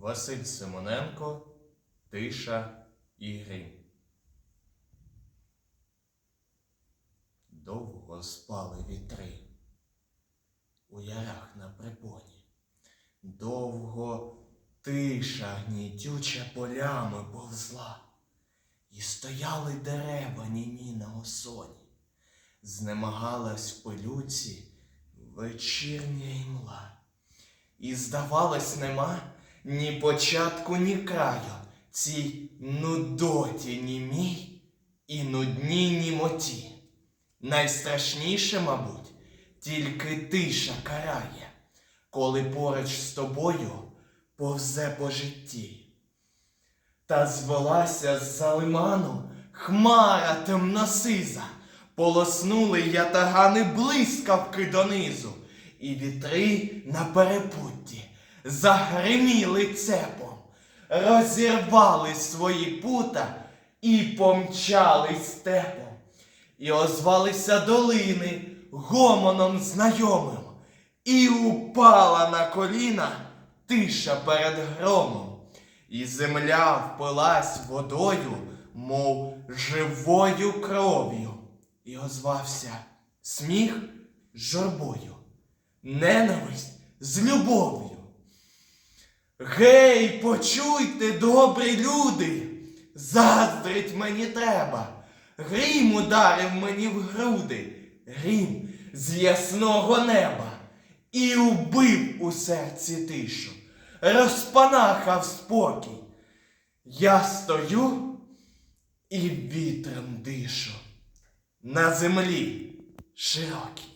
Василь Симоненко, Тиша і Грім. Довго спали вітри у ярах на припоні. Довго тиша гнітюча полями повзла, і стояли дерева німі на осоні. Знемагалась в пилюці вечірня імла. І, здавалось, нема ні початку, ні краю цій нудоті німій і нудній німоті. Найстрашніше, мабуть, тільки тиша карає, коли поруч з тобою повзе по житті. Та звелася з-за лиману хмара темносиза, полоснули ятагани блискавки донизу, і вітри на перепутті загриміли цепом, розірвали свої пута і помчали степом, і озвалися долини гомоном знайомим, і упала на коліна тиша перед громом, і земля впилась водою, мов живою кров'ю, і озвався сміх журбою, ненависть з любов'ю. Гей, почуйте, добрі люди, заздрить мені треба. Грім ударив мені в груди, грім з ясного неба, і убив у серці тишу, розпанахав спокій. Я стою і вітром дишу на землі широкій.